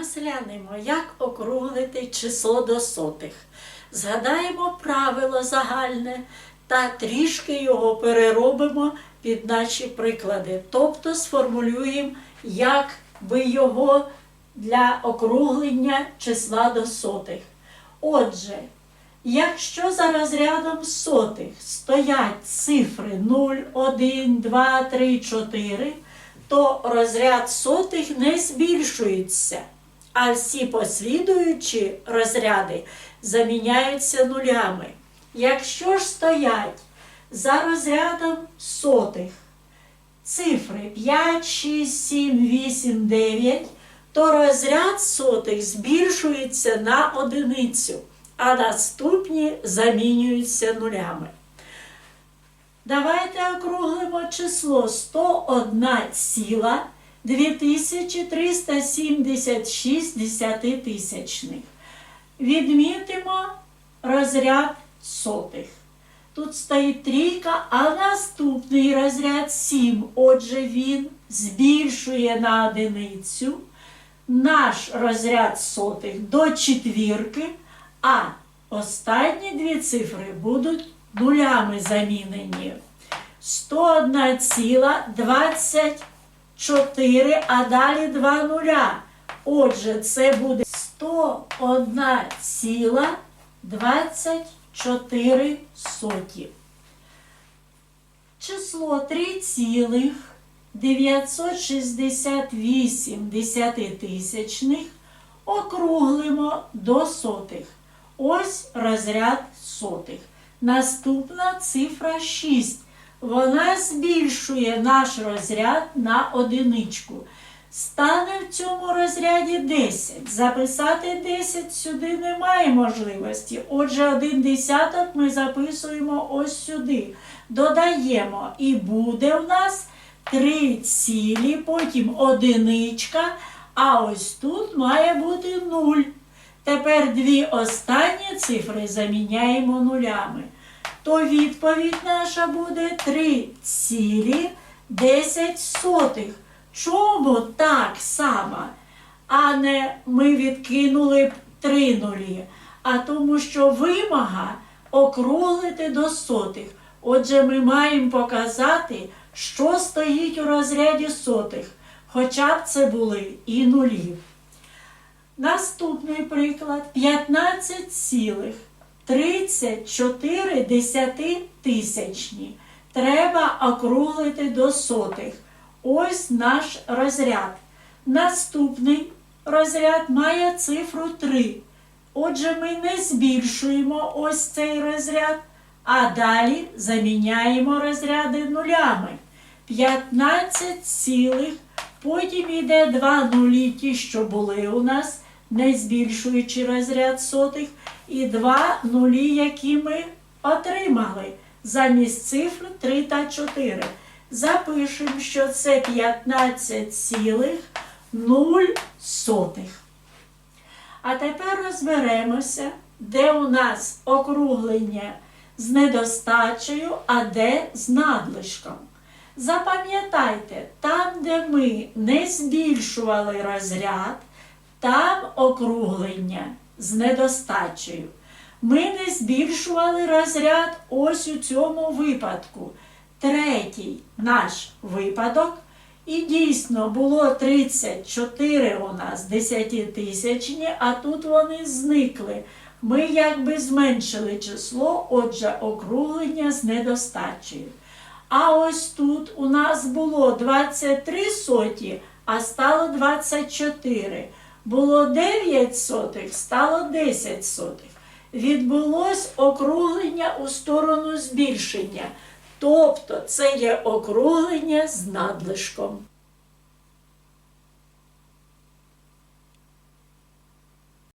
Розглянемо, як округлити число до сотих. Згадаємо правило загальне та трішки його переробимо під наші приклади. Тобто сформулюємо, як би його для округлення числа до сотих. Отже, якщо за розрядом сотих стоять цифри 0, 1, 2, 3, 4, то розряд сотих не збільшується, а всі послідуючі розряди заміняються нулями. Якщо ж стоять за розрядом сотих цифри 5, 6, 7, 8, 9, то розряд сотих збільшується на одиницю, а наступні замінюються нулями. Давайте округлимо число 101 ціла 2376 десятитисячних. Відмітимо розряд сотих. Тут стоїть трійка, а наступний розряд 7. Отже, він збільшує на одиницю наш розряд сотих до четвірки, а останні дві цифри будуть нулями замінені. 101,24, а далі 2 нуля. Отже, це буде 101,24 соті. Число 3,968 десятитисячних округлимо до сотих. Ось розряд сотих. Наступна цифра 6. Вона збільшує наш розряд на одиничку. Стане в цьому розряді 10. Записати 10 сюди немає можливості. Отже, один десяток ми записуємо ось сюди. Додаємо, і буде в нас 3 цілі, потім одиничка, а ось тут має бути 0. Тепер дві останні цифри заміняємо нулями. То відповідь наша буде 3 цілі 10 сотих. Чому так само? А не ми відкинули б 3 нулі. А тому, що вимога округлити до сотих. Отже, ми маємо показати, що стоїть у розряді сотих, хоча б це були і нулі. Наступний приклад 15,34 десятитисячні. Треба округлити до сотих. Ось наш розряд. Наступний розряд має цифру 3. Отже, ми не збільшуємо ось цей розряд, а далі заміняємо розряди нулями. 15 цілих, потім йде 2 нулі, ті, що були у нас, не збільшуючи розряд сотих, і 2 нулі, які ми отримали замість цифр 3 та 4. Запишемо, що це 15,0. А тепер розберемося, де у нас округлення з недостачею, а де з надлишком. Запам'ятайте, там, де ми не збільшували розряд, там округлення з недостачею. Ми не збільшували розряд ось у цьому випадку. Третій наш випадок. І дійсно було 34 у нас десятитисячні, а тут вони зникли. Ми якби зменшили число, отже, округлення з недостачею. А ось тут у нас було 23 соті, а стало 24. Було 9 сотих, стало 10 сотих. Відбулось округлення у сторону збільшення. Тобто це є округлення з надлишком.